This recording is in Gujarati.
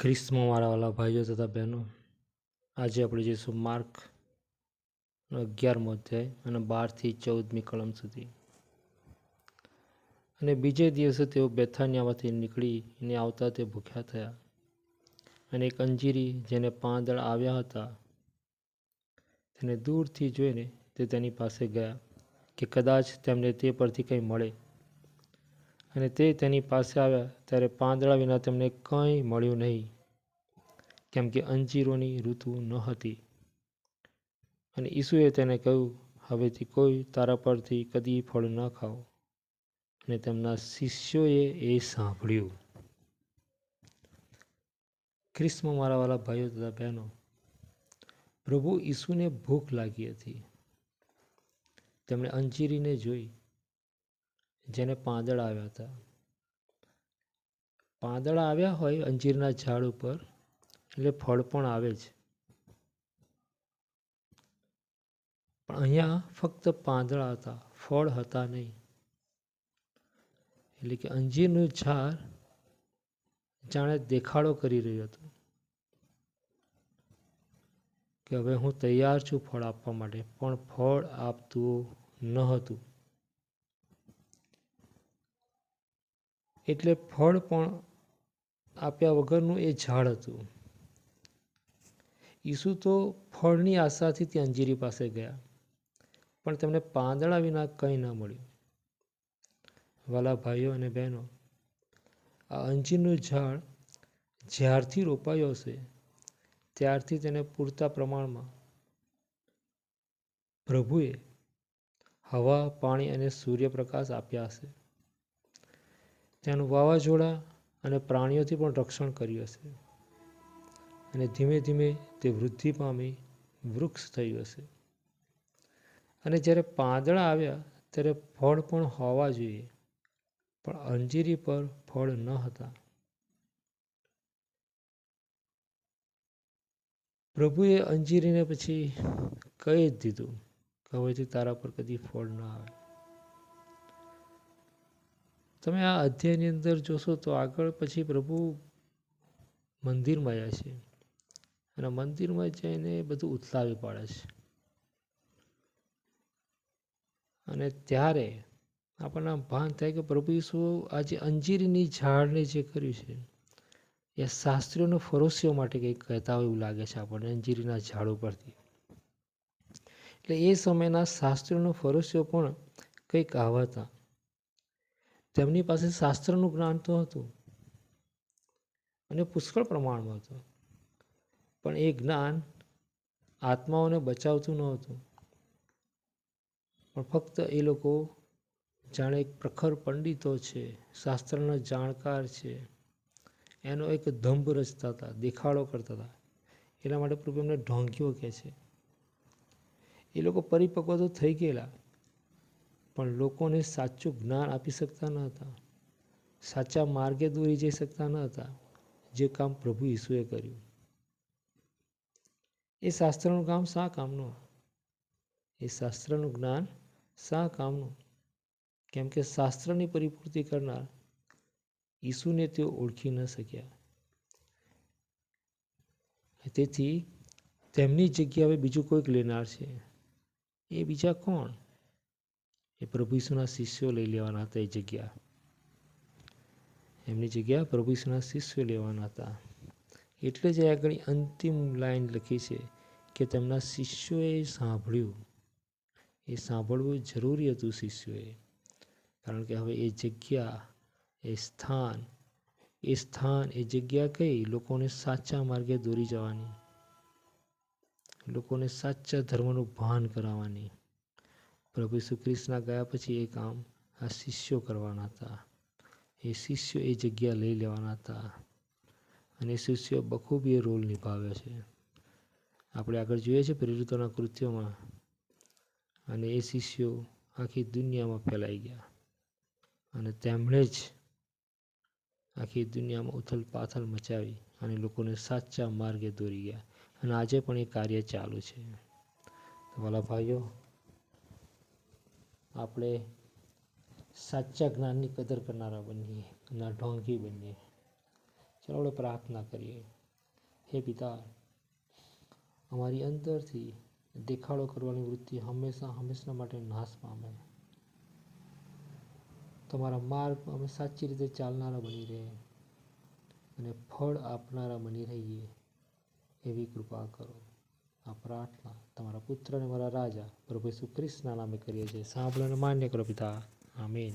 ખ્રિસ્તમાં મારા વાલા ભાઈઓ તથા બહેનો, આજે આપણે જઈશું માર્ક અગિયારમો અધ્યાય અને બારથી ચૌદમી કલમ સુધી. અને બીજે દિવસે તેઓ બેથાનિયામાંથી નીકળીને આવતા તે ભૂખ્યા થયા. અને એક અંજીરી જેને પાંદળ આવ્યા હતા, તેને દૂરથી જોઈને તે તેની પાસે ગયા કે કદાચ તેમને તે પરથી કંઈ મળે. અને તે તેની પાસે આવ્યા ત્યારે પાંદડા વિના તેમને કંઈ મળ્યું નહીં, કેમ કે અંજીરોની ઋતુ ન હતી. અને ઈસુએ તેને કહ્યું, હવેથી કોઈ તારા પરથી કદી ફળ ન ખાઓ. અને તેમના શિષ્યોએ એ સાંભળ્યું. ખ્રિસ્તમાં મારા વાલા ભાઈઓ તથા બહેનો, પ્રભુ ઈસુને ભૂખ લાગી હતી. તેમણે અંજીરીને જોઈ જેને પાંદડા આવ્યા હતા. પાંદડા આવ્યા હોય અંજીરના ઝાડ ઉપર, એટલે ફળ પણ આવે જ. પણ અહીંયા ફક્ત પાંદડા હતા, ફળ હતા નહીં. એટલે કે અંજીરનું ઝાડ જાણે દેખાડો કરી રહ્યું હતું. કે હવે હું તૈયાર છું ફળ આપવા માટે, પણ ફળ આપતું ન હતું. એટલે ફળ પણ આપ્યા વગરનું એ ઝાડ હતું. ઈસુ તો ફળની આશાથી તે અંજીરી પાસે ગયા, પણ તેમને પાંદડા વિના કંઈ ન મળ્યું. વાલા ભાઈઓ અને બહેનો, આ અંજીરનું ઝાડ જ્યારથી રોપાયો હશે, ત્યારથી તેને પૂરતા પ્રમાણમાં પ્રભુએ હવા, પાણી અને સૂર્યપ્રકાશ આપ્યા હશે. તેનું વાવાઝોડા અને પ્રાણીઓથી પણ રક્ષણ કર્યું હશે. અને ધીમે ધીમે તે વૃદ્ધિ પામી વૃક્ષ થયું હશે. અને જ્યારે પાંદડા આવ્યા, ત્યારે ફળ પણ હોવા જોઈએ, પણ અંજીરી પર ફળ ન હતા. પ્રભુએ અંજીરીને પછી કહી જ દીધું કે હવેથી તારા પર કદી ફળ ન આવે. તમે આ અધ્યાયની અંદર જોશો તો આગળ પછી પ્રભુ મંદિરમાં જાય છે અને મંદિરમાં જઈને બધું ઉથલાવી પાડે છે. અને ત્યારે આપણને ભાન થાય કે પ્રભુ ઈસુ આજે અંજીરની ઝાડને જે કર્યું છે, એ શાસ્ત્રીઓને ફરોશીઓ માટે કંઈક કહેતા હોય એવું લાગે છે આપણને અંજીરીના ઝાડ ઉપરથી. એટલે એ સમયના શાસ્ત્રીઓનો ફરોશીઓ પણ કંઈક આવા હતા. તેમની પાસે શાસ્ત્રનું જ્ઞાન તો હતું. અને પુષ્કળ પ્રમાણમાં હતું. પણ એ જ્ઞાન આત્માઓને બચાવતું ન હતું. પણ ફક્ત એ લોકો જાણે એક પ્રખર પંડિતો છે, શાસ્ત્રના જાણકાર છે. એનો એક ધંભ રચતા હતા, દેખાડો કરતા હતા. એના માટે પ્રભુ એમને ઢોંકીઓ કહે છે. એ લોકો પરિપક્વ તો થઈ ગયેલા. પણ લોકોને સાચું જ્ઞાન આપી શકતા ન હતા. સાચા માર્ગે દોરી જઈ શકતા ન હતા, જે કામ પ્રભુ ઈસુએ કર્યું. એ શાસ્ત્રનું કામ શા કામનું? એ શાસ્ત્રનું જ્ઞાન શા કામનું? કેમ કે શાસ્ત્રની પરિપૂર્તિ કરનાર ઈસુને તેઓ ઓળખી ન શક્યા. તેથી તેમની જગ્યા હવે બીજું કોઈક લેનાર છે. એ બીજા કોણ? એ પ્રભુ ઈસુના શિષ્યો લઈ લેવાના હતા એ જગ્યા. એમની જગ્યા પ્રભુ ઈસુના શિષ્યો લેવાના હતા. એટલે જ આગળ અંતિમ લાઈન લખી છે કે તેમના શિષ્યોએ સાંભળ્યું. એ સાંભળવું જરૂરી હતું શિષ્યોએ. કારણ કે હવે એ જગ્યા, એ સ્થાન એ સ્થાન, એ જગ્યા કઈ? લોકોને સાચા માર્ગે દોરી જવાની. લોકોને સાચા ધર્મનું ભાન કરાવવાની. પ્રભુ ઈસુ ગયા પછી એ કામ આ શિષ્યો કરવાના હતા. એ શિષ્યો એ જગ્યા લઈ લેવાના હતા. અને શિષ્યો બખૂબી એ રોલ નિભાવ્યો છે. આપણે આગળ જોઈએ છીએ પ્રેરિતોના કૃત્યોમાં. અને એ શિષ્યો આખી દુનિયામાં ફેલાઈ ગયા. અને તેમણે જ આખી દુનિયામાં ઉથલ પાથલ મચાવી અને લોકોને સાચા માર્ગે દોરી ગયા. અને આજે પણ એ કાર્ય ચાલુ છે. તો વાલા ભાઈઓ આપણે સાચા જ્ઞાનની કદર કરનારા બનીએ, ના ઢોંગી બનીએ. ચાલો આપણે પ્રાર્થના કરીએ. હે પિતા, અમારી અંદરથી દેખાડો કરવાની વૃત્તિ હંમેશા હંમેશા માટે નાશ પામે તમારા માર્ગ અમે સાચી રીતે ચાલનારા બની રહે અને ફળ આપનારા બની રહીએ એવી કૃપા કરો. આ પ્રાર્થના તમારા પુત્ર અને મારા રાજા પ્રભુ ઈસુ ખ્રિસ્તના નામે કરીએ છીએ. સાંભળો અને માન્ય કરો, પિતા. આમીન.